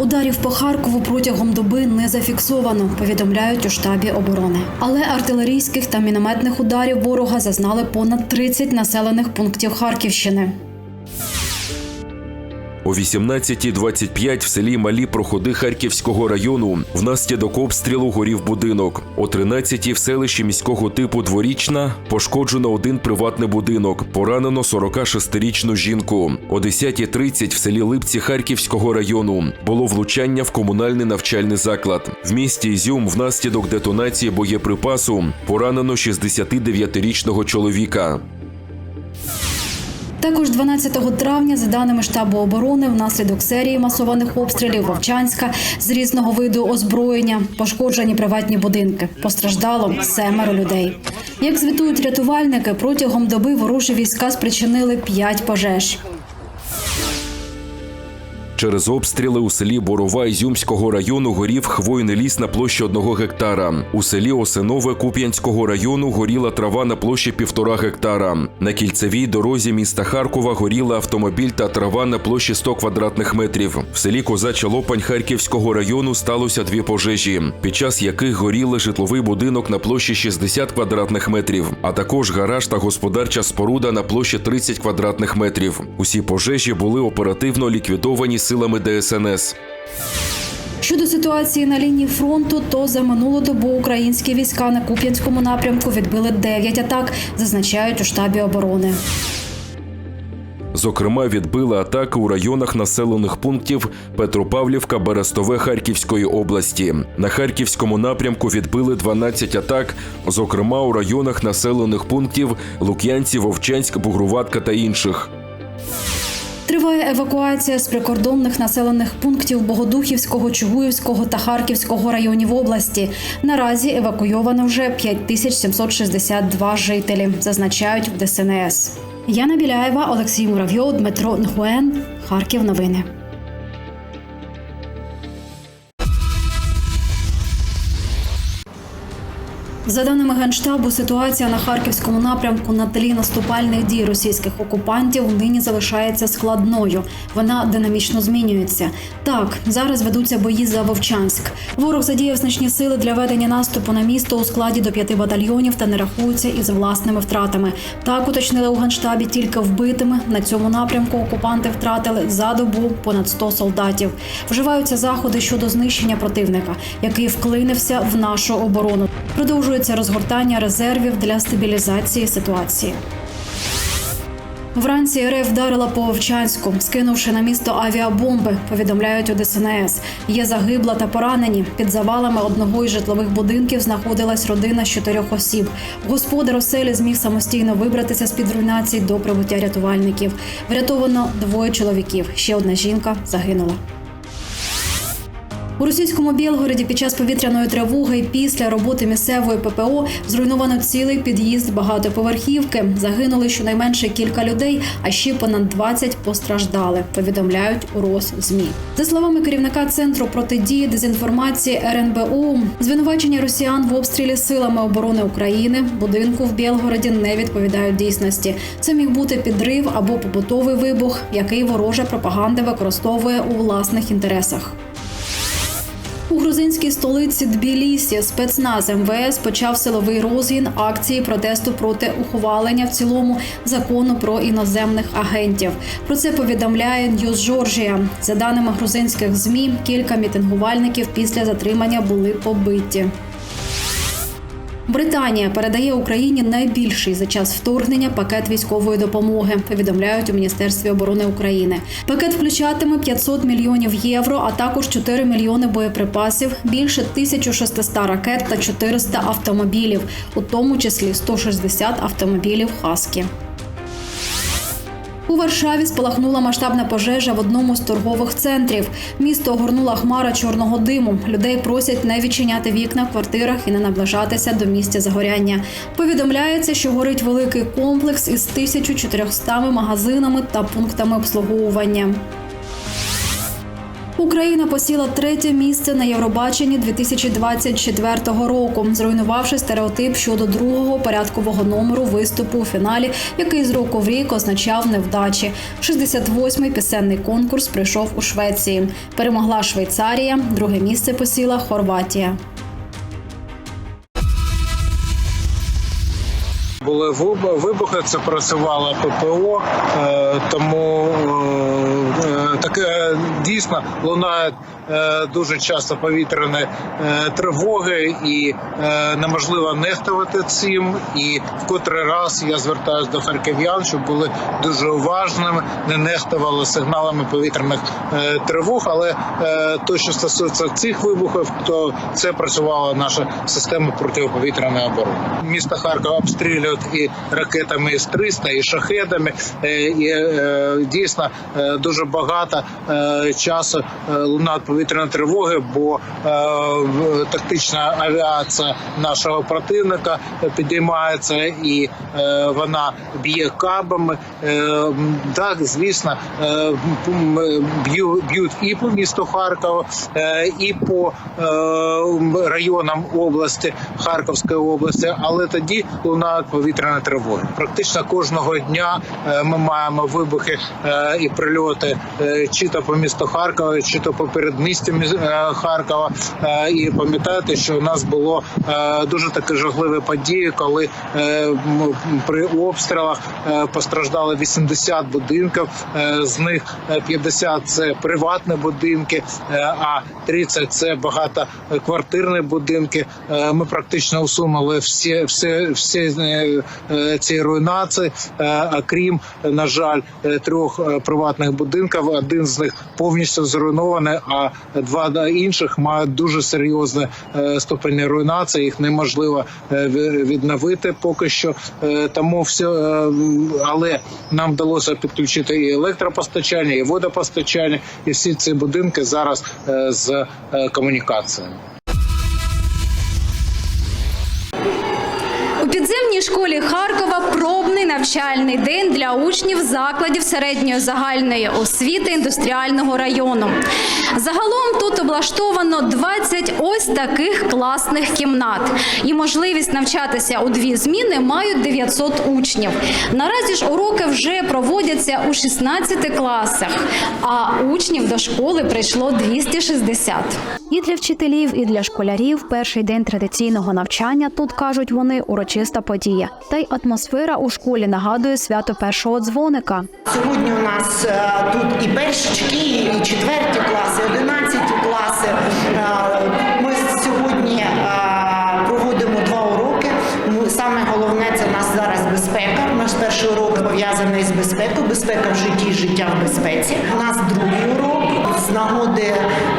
Ударів по Харкову протягом доби не зафіксовано, повідомляють у штабі оборони. Але артилерійських та мінометних ударів ворога зазнали понад 30 населених пунктів Харківщини. О 18.25 в селі Малі проходи Харківського району внаслідок обстрілу горів будинок. О 13.00 в селищі міського типу Дворічна пошкоджено один приватний будинок. Поранено 46-річну жінку. О 10.30 в селі Липці Харківського району було влучання в комунальний навчальний заклад. В місті Ізюм внаслідок детонації боєприпасу поранено 69-річного чоловіка. Також 12 травня, за даними штабу оборони, внаслідок серії масованих обстрілів Вовчанська з різного виду озброєння пошкоджені приватні будинки. Постраждало семеро людей. Як звітують рятувальники, протягом доби ворожі війська спричинили п'ять пожеж. Через обстріли у селі Борова Ізюмського району горів хвойний ліс на площі одного гектара. У селі Осинове Куп'янського району горіла трава на площі півтора гектара. На кільцевій дорозі міста Харкова горіла автомобіль та трава на площі 100 квадратних метрів. В селі Козача Лопань Харківського району сталося дві пожежі, під час яких горіли житловий будинок на площі 60 квадратних метрів, а також гараж та господарча споруда на площі 30 квадратних метрів. Усі пожежі були оперативно ліквідовані силами ДСНС. Щодо ситуації на лінії фронту, то за минулу добу українські війська на Куп'янському напрямку відбили 9 атак, зазначають у штабі оборони. Зокрема, відбили атаки у районах населених пунктів Петропавлівка, Берестове Харківської області. На харківському напрямку відбили 12 атак, зокрема у районах населених пунктів Лук'янці, Вовчанськ, Бугруватка та інших. Триває евакуація з прикордонних населених пунктів Богодухівського, Чугуївського та Харківського районів області. Наразі евакуйовано вже 5762 жителі, зазначають в ДСНС. Яна Біляєва, Олексій Муравйов, Дмитро Нгуен. Харків. Новини. За даними генштабу, ситуація на харківському напрямку на тлі наступальних дій російських окупантів нині залишається складною. Вона динамічно змінюється. Так, зараз ведуться бої за Вовчанськ. Ворог задіяв значні сили для ведення наступу на місто у складі до п'яти батальйонів та не рахується із власними втратами. Так уточнили у генштабі тільки вбитими. На цьому напрямку окупанти втратили за добу понад 100 солдатів. Вживаються заходи щодо знищення противника, який вклинився в нашу оборону. Продовжується розгортання резервів для стабілізації ситуації. Вранці РФ вдарила по Овчанську, скинувши на місто авіабомби. Повідомляють у ДСНС. Є загибла та поранені. Під завалами одного із житлових будинків знаходилась родина з чотирьох осіб. Господар оселі зміг самостійно вибратися з під руйнацій до прибуття рятувальників. Врятовано двоє чоловіків. Ще одна жінка загинула. У російському Білгороді під час повітряної тривоги і після роботи місцевої ППО зруйновано цілий під'їзд багатоповерхівки. Загинули щонайменше кілька людей, а ще понад 20 постраждали. Повідомляють у Росзмі. За словами керівника центру протидії дезінформації РНБО, звинувачення росіян в обстрілі силами оборони України будинку в Білгороді не відповідають дійсності. Це міг бути підрив або побутовий вибух, який ворожа пропаганда використовує у власних інтересах. У грузинській столиці Тбілісі спецназ МВС почав силовий розгін акції протесту проти ухвалення в цілому закону про іноземних агентів. Про це повідомляє Ньюз Джорджія. За даними грузинських змі, кілька мітингувальників після затримання були побиті. Британія передає Україні найбільший за час вторгнення пакет військової допомоги. Повідомляють у міністерстві оборони України. Пакет включатиме 500 мільйонів євро, а також 4 мільйони боєприпасів, більше 1600 ракет та 400 автомобілів, у тому числі 160 автомобілів Хаскі. У Варшаві спалахнула масштабна пожежа в одному з торгових центрів. Місто огорнула хмара чорного диму. Людей просять не відчиняти вікна в квартирах і не наближатися до місця загоряння. Повідомляється, що горить великий комплекс із 1400 магазинами та пунктами обслуговування. Україна посіла третє місце на Євробаченні 2024 року, зруйнувавши стереотип щодо другого порядкового номеру виступу у фіналі, який з року в рік означав невдачі. 68-й пісенний конкурс прийшов у Швеції. Перемогла Швейцарія, друге місце посіла Хорватія. Були вибу- вибухи, це працювало ППО, е, тому е, е, дійсно лунають е, дуже часто повітряні е, тривоги, і неможливо нехтувати цим. І в котрий раз я звертаюся до харків'ян, щоб були дуже уважними, не нехтували сигналами повітряних тривог. Але то, що стосується цих вибухів, то це працювала наша система протиповітряної оборони. Місто Харкова обстрілюють і ракетами С-300, і шахедами. І дійсно дуже багато е, часу е, лунають повітряні тривоги, бо е, тактична авіація нашого противника підіймається і вона б'є кабами. Так, звісно, б'ю- б'ють і по місту Харкова, і по районам області Харківської області, але тоді лунають повітряні тривоги. Практично кожного дня ми маємо вибухи і прильоти чи то по місту Харкова, чи то по передмісті міс- е, Харкова. Е, І пам'ятаєте, що у нас було е, дуже такі жахливі події, коли при обстрілах постраждали 80 будинків, з них е, 50 – це приватні будинки, а 30 – це багатоквартирні будинки. Ми практично усунули всі, всі, всі ці руйнації, е, а крім, на жаль, трьох приватних будинків. Один з них повністю зруйнований, а два інших мають дуже серйозні е, ступені руйнації. Їх неможливо е, відновити поки що. Е, Тому все, е, але нам вдалося підключити і електропостачання, і водопостачання, і всі ці будинки зараз з комунікаціями. Навчальний день для учнів закладів середньої загальної освіти індустріального району. Загалом тут облаштовано 20 ось таких класних кімнат. І можливість навчатися у дві зміни мають 900 учнів. Наразі ж уроки вже проводяться у 16 класах, а учнів до школи прийшло 260. І для вчителів, і для школярів перший день традиційного навчання тут кажуть вони урочиста подія. Та й атмосфера у школі нагадує свято першого дзвоника. Сьогодні у нас е, тут і першачки, і четверті класи, і одинадцяті класи. Пов'язаний з безпекою, безпека в житті, життя в безпеці. У нас другий урок з нагоди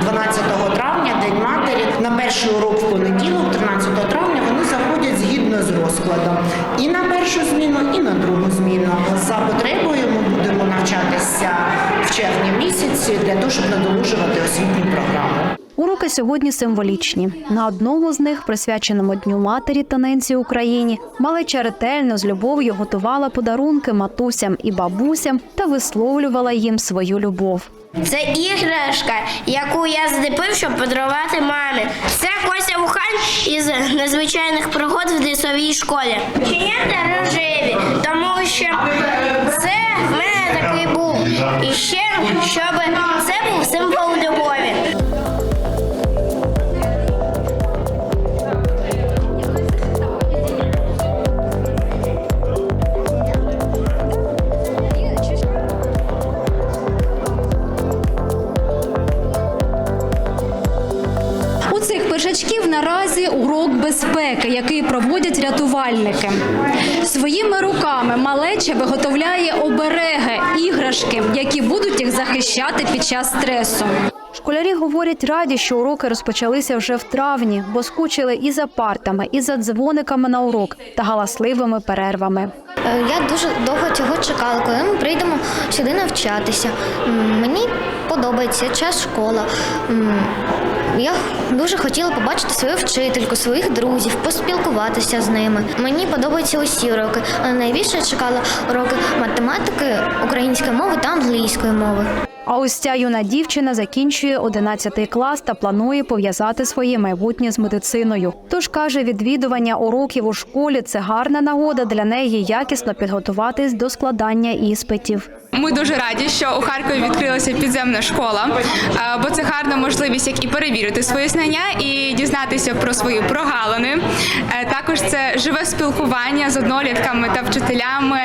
12 травня, День матері. На перший урок в понеділок, 13 травня, вони заходять згідно з розкладом і на першу зміну, і на другу зміну. За потребою ми будемо навчатися в червні місяці для того, щоб надолужувати освітню програму. Уроки сьогодні символічні. На одному з них, присвяченому Дню матері та ненці Україні, малеча ретельно з любов'ю готувала подарунки матусям і бабусям та висловлювала їм свою любов. Це іграшка, яку я зліпив, щоб подарувати мамі. Це Кося Вухань із незвичайних пригод в лісовій школі. Чинята рожеві, тому що це в мене такий був. І ще щоб це був символ безпеки, який проводять рятувальники. Своїми руками малеча виготовляє обереги, іграшки, які будуть їх захищати під час стресу. Школярі говорять раді, що уроки розпочалися вже в травні, бо скучили і за партами, і за дзвониками на урок та галасливими перервами. Е, Я дуже довго цього чекала, коли ми прийдемо сюди навчатися. Мені подобається час школа. Я дуже хотіла побачити свою вчительку, своїх друзів, поспілкуватися з ними. Мені подобаються усі уроки, але найбільше чекала уроки математики, української мови та англійської мови. А ось ця юна дівчина закінчує 11 клас та планує пов'язати своє майбутнє з медициною. Тож каже, відвідування уроків у школі це гарна нагода для неї якісно підготуватись до складання іспитів. Ми дуже раді, що у Харкові відкрилася підземна школа, е, бо це гарна можливість як і перевірити свої знання і дізнатися про свої прогалини. Е, Також це живе спілкування з однолітками та вчителями.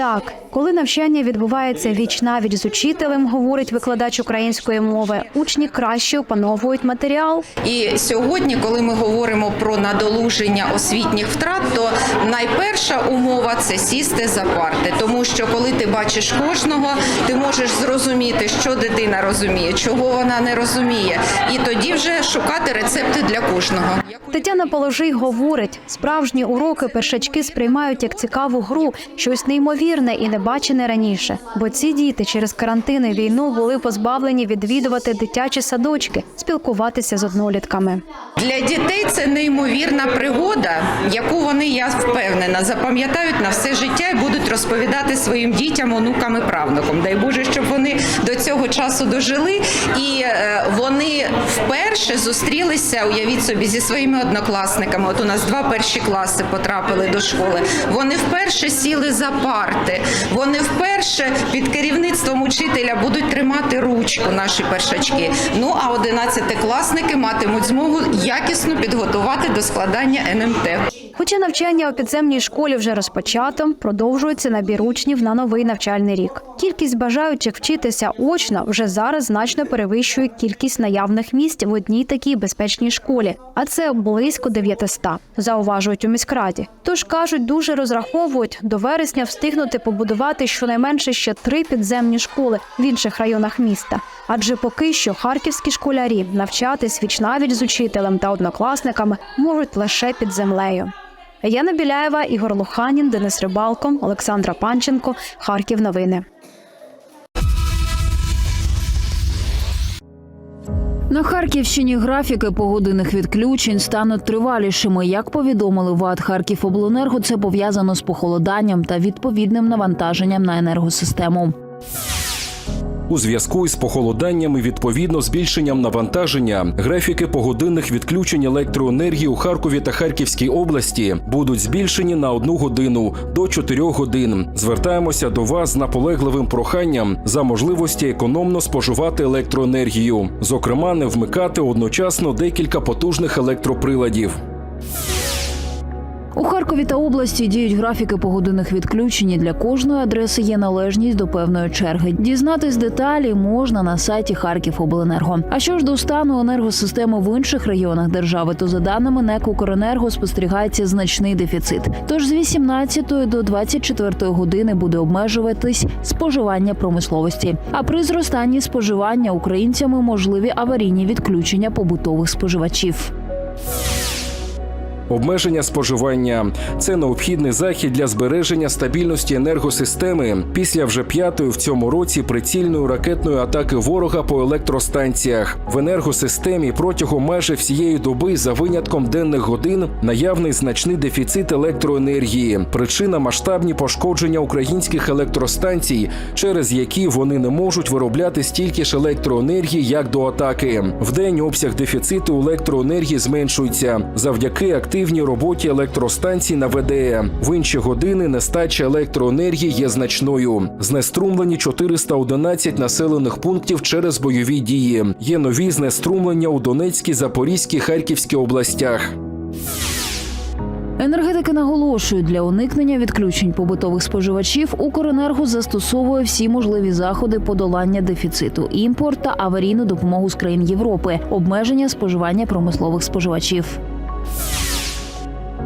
Так, коли навчання відбувається віч навіч з учителем, говорить викладач української мови, учні краще опановують матеріал. І сьогодні, коли ми говоримо про надолуження освітніх втрат, то найперша умова це сісти за парти, тому що коли ти бачиш кожного, ти можеш зрозуміти, що дитина розуміє, чого вона не розуміє, і тоді вже шукати рецепти для кожного. Тетяна Положий говорить, справжні уроки першачки сприймають як цікаву гру, щось неймовірне і небачене раніше. Бо ці діти через карантин і війну були позбавлені відвідувати дитячі садочки, спілкуватися з однолітками. Для дітей це неймовірна пригода, яку вони, я впевнена, запам'ятають на все життя і будуть розповідати своїм дітям, онукам і правнукам. Дай Боже, щоб вони до цього часу дожили, і е, вони вперше зустрілися, уявіть собі, зі своїми однокласниками. От у нас два перші класи потрапили до школи. Вони вперше сіли за парти. Вони вперше під керівництвом учителя будуть тримати ручку наші першачки. Ну а одинадцятикласники матимуть змогу якісно підготувати до складання НМТ. Хоча навчання у підземній школі вже розпочато, продовжується набір учнів на новий навчальний рік. Кількість бажаючих вчитися очно вже зараз значно перевищує кількість наявних місць в одній такій безпечній школі, а це близько 900, зауважують у міськраді. Тож кажуть, дуже розраховують до вересня встигнути побудувати щонайменше ще три підземні школи в інших районах міста. Адже поки що харківські школярі навчатись вічнавіч з учителем та однокласниками можуть лише під землею. Яна Біляєва, Ігор Луханін, Денис Рибалко, Олександра Панченко. Харків. Новини. На Харківщині графіки погодинних відключень стануть тривалішими. Як повідомили ВАД Харківобленерго, це пов'язано з похолоданням та відповідним навантаженням на енергосистему. У зв'язку із похолоданням і відповідно збільшенням навантаження графіки погодинних відключень електроенергії у Харкові та Харківській області будуть збільшені на одну годину до 4 годин. Звертаємося до вас з наполегливим проханням за можливості економно споживати електроенергію, зокрема, не вмикати одночасно декілька потужних електроприладів. У Харкові та області діють графіки погодинних відключень. Для кожної адреси є належність до певної черги. Дізнатись деталі можна на сайті Харківобленерго. А що ж до стану енергосистеми в інших районах держави, то за даними НЕК «Укренерго» спостерігається значний дефіцит. Тож з 18 до 24 години буде обмежуватись споживання промисловості. А при зростанні споживання українцями можливі аварійні відключення побутових споживачів. Обмеження споживання це необхідний захід для збереження стабільності енергосистеми після вже п'ятої в цьому році прицільної ракетної атаки ворога по електростанціях в енергосистемі протягом майже всієї доби за винятком денних годин наявний значний дефіцит електроенергії. Причина масштабні пошкодження українських електростанцій, через які вони не можуть виробляти стільки ж електроенергії, як до атаки. Вдень обсяг дефіциту електроенергії зменшується завдяки активній роботі електростанцій на ВДЕ. В інші години нестача електроенергії є значною. Знеструмлені 411 населених пунктів через бойові дії. Є нові знеструмлення у Донецькій, Запорізькій, Харківській областях. Енергетики наголошують, для уникнення відключень побутових споживачів Укренерго застосовує всі можливі заходи подолання дефіциту, імпорт та аварійну допомогу з країн Європи, обмеження споживання промислових споживачів.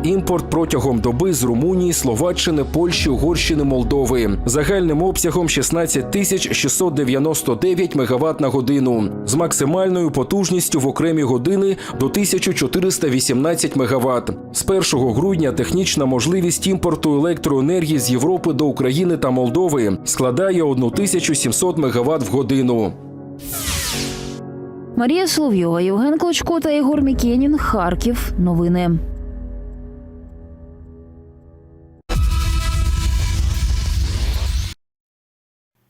Імпорт протягом доби з Румунії, Словаччини, Польщі, Угорщини, Молдови загальним обсягом 16 тисяч 699 МВт на годину з максимальною потужністю в окремі години до 1418 МВт. З 1 грудня технічна можливість імпорту електроенергії з Європи до України та Молдови складає 1700 МВт в годину. Марія Соловйова, Євген Клочко та Ігор Мікенін. Харків. Новини.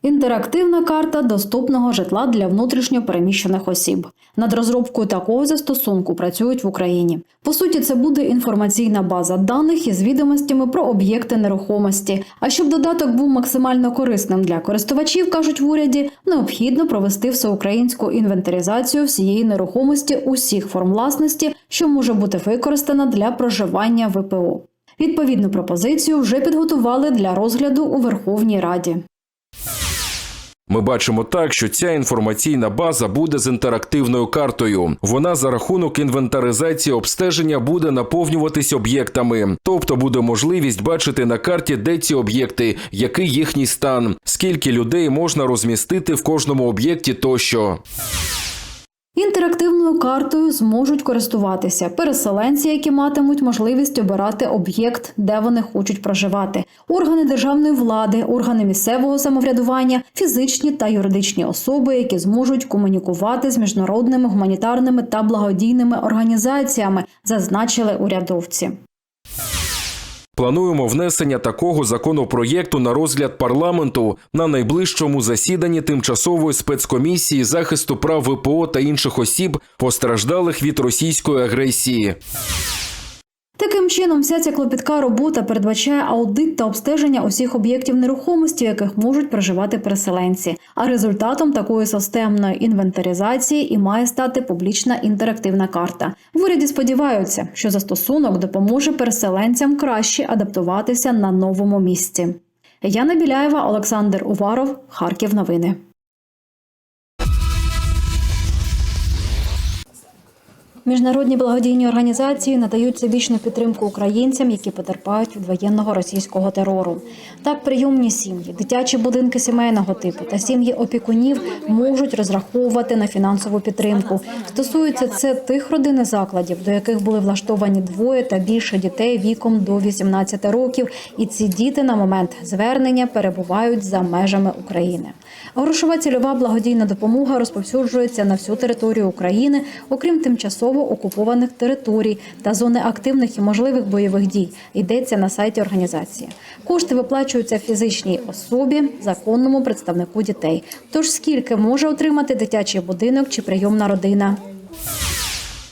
Інтерактивна карта доступного житла для внутрішньо переміщених осіб. Над розробкою такого застосунку працюють в Україні. По суті, це буде інформаційна база даних із відомостями про об'єкти нерухомості. А щоб додаток був максимально корисним для користувачів, кажуть в уряді, необхідно провести всеукраїнську інвентаризацію всієї нерухомості усіх форм власності, що може бути використана для проживання ВПО. Відповідну пропозицію вже підготували для розгляду у Верховній Раді. Ми бачимо так, що ця інформаційна база буде з інтерактивною картою. Вона за рахунок інвентаризації обстеження буде наповнюватись об'єктами, тобто буде можливість бачити на карті, де ці об'єкти, який їхній стан, скільки людей можна розмістити в кожному об'єкті тощо. Інтерактивною картою зможуть користуватися переселенці, які матимуть можливість обирати об'єкт, де вони хочуть проживати, органи державної влади, органи місцевого самоврядування, фізичні та юридичні особи, які зможуть комунікувати з міжнародними гуманітарними та благодійними організаціями, зазначили урядовці. Плануємо внесення такого законопроєкту на розгляд парламенту на найближчому засіданні тимчасової спецкомісії захисту прав ВПО та інших осіб, постраждалих від російської агресії. Таким чином, вся ця клопітка робота передбачає аудит та обстеження усіх об'єктів нерухомості, в яких можуть проживати переселенці. А результатом такої системної інвентаризації і має стати публічна інтерактивна карта. В уряді сподіваються, що застосунок допоможе переселенцям краще адаптуватися на новому місці. Яна Біляєва, Олександр Уваров, Харків. Новини. Міжнародні благодійні організації надають всебічну підтримку українцям, які потерпають від воєнного російського терору. Так, прийомні сім'ї, дитячі будинки сімейного типу та сім'ї опікунів можуть розраховувати на фінансову підтримку. Стосується це тих родин і закладів, до яких були влаштовані двоє та більше дітей віком до 18 років, і ці діти на момент звернення перебувають за межами України. Грошова цільова благодійна допомога розповсюджується на всю територію України, окрім тимчасово окупованих територій та зони активних і можливих бойових дій. Йдеться на сайті організації. Кошти виплачуються фізичній особі, законному представнику дітей. Тож скільки може отримати дитячий будинок чи прийомна родина?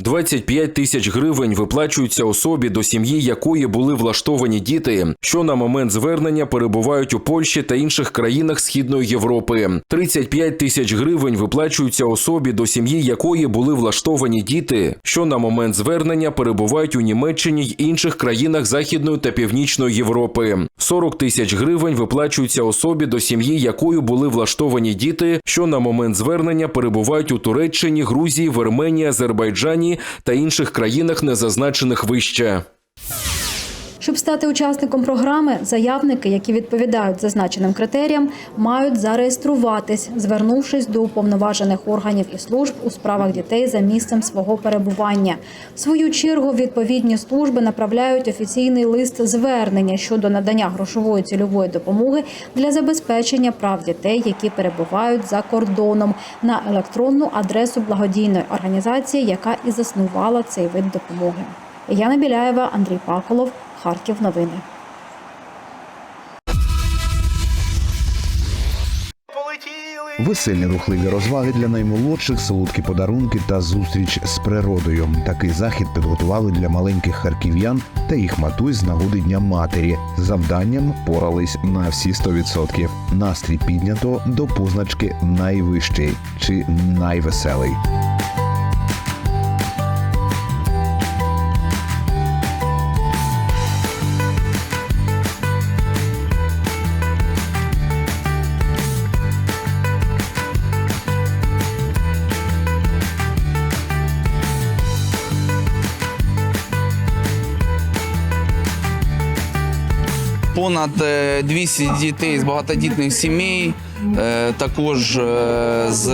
25 тисяч гривень виплачуються особі, до сім'ї якої були влаштовані діти, що на момент звернення перебувають у Польщі та інших країнах Східної Європи. 35 тисяч гривень виплачуються особі, до сім'ї якої були влаштовані діти, що на момент звернення перебувають у Німеччині й інших країнах Західної та Північної Європи. 40 тисяч гривень виплачуються особі, до сім'ї якою були влаштовані діти, що на момент звернення перебувають у Туреччині, Грузії, Вірменії, Азербайджані та інших країнах, не зазначених вище. Щоб стати учасником програми, заявники, які відповідають зазначеним критеріям, мають зареєструватись, звернувшись до уповноважених органів і служб у справах дітей за місцем свого перебування. В свою чергу відповідні служби направляють офіційний лист звернення щодо надання грошової цільової допомоги для забезпечення прав дітей, які перебувають за кордоном, на електронну адресу благодійної організації, яка і заснувала цей вид допомоги. Яна Біляєва, Андрій Паколов, Харків. Новини. Веселі рухливі розваги для наймолодших, солодкі подарунки та зустріч з природою. Такий захід підготували для маленьких харків'ян та їх матусь з нагоди Дня матері. Завданням порались на всі 100%. Настрій піднято до позначки найвищий чи найвеселий. Понад е, 200 дітей з багатодітних сімей, е, також е, з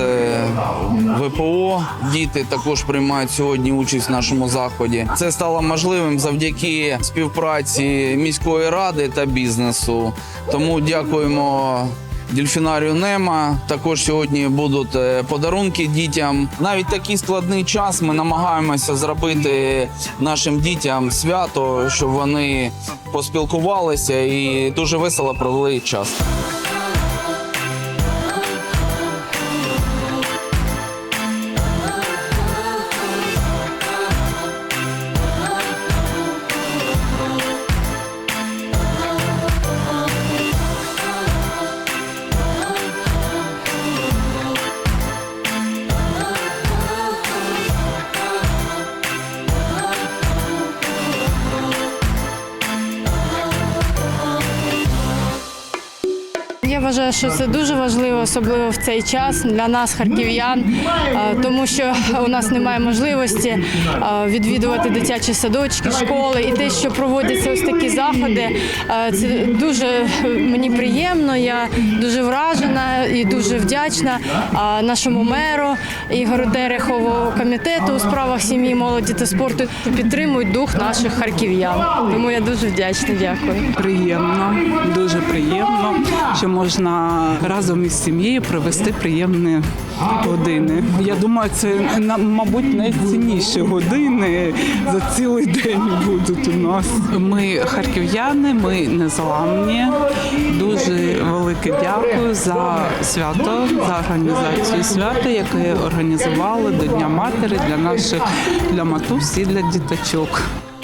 ВПО діти також приймають сьогодні участь в нашому заході. Це стало можливим завдяки співпраці міської ради та бізнесу. Тому дякуємо. Дельфінарію Нема також сьогодні будуть е, подарунки дітям. Навіть такий складний час ми намагаємося зробити нашим дітям свято, щоб вони поспілкувалися і дуже весело провели час. Вважаю, що це дуже важливо, особливо в цей час для нас, харків'ян, е, тому що у нас немає можливості е, відвідувати дитячі садочки, школи. І те, що проводяться ось такі заходи, е, це дуже мені приємно. Я дуже вражена і дуже вдячна е, нашому меру Ігору Терехову, комітету у справах сім'ї, молоді та спорту. Підтримують дух наших харків'ян. Тому я дуже вдячна. Дякую. Приємно, дуже приємно, що можна разом із сім'єю провести приємні години. Я думаю, це мабуть найцінніші години за цілий день будуть у нас. Ми харків'яни, ми незламні. Дуже велике дякую за свято, за організацію свята, яке організували до Дня матері для наших для матусь і для діточок.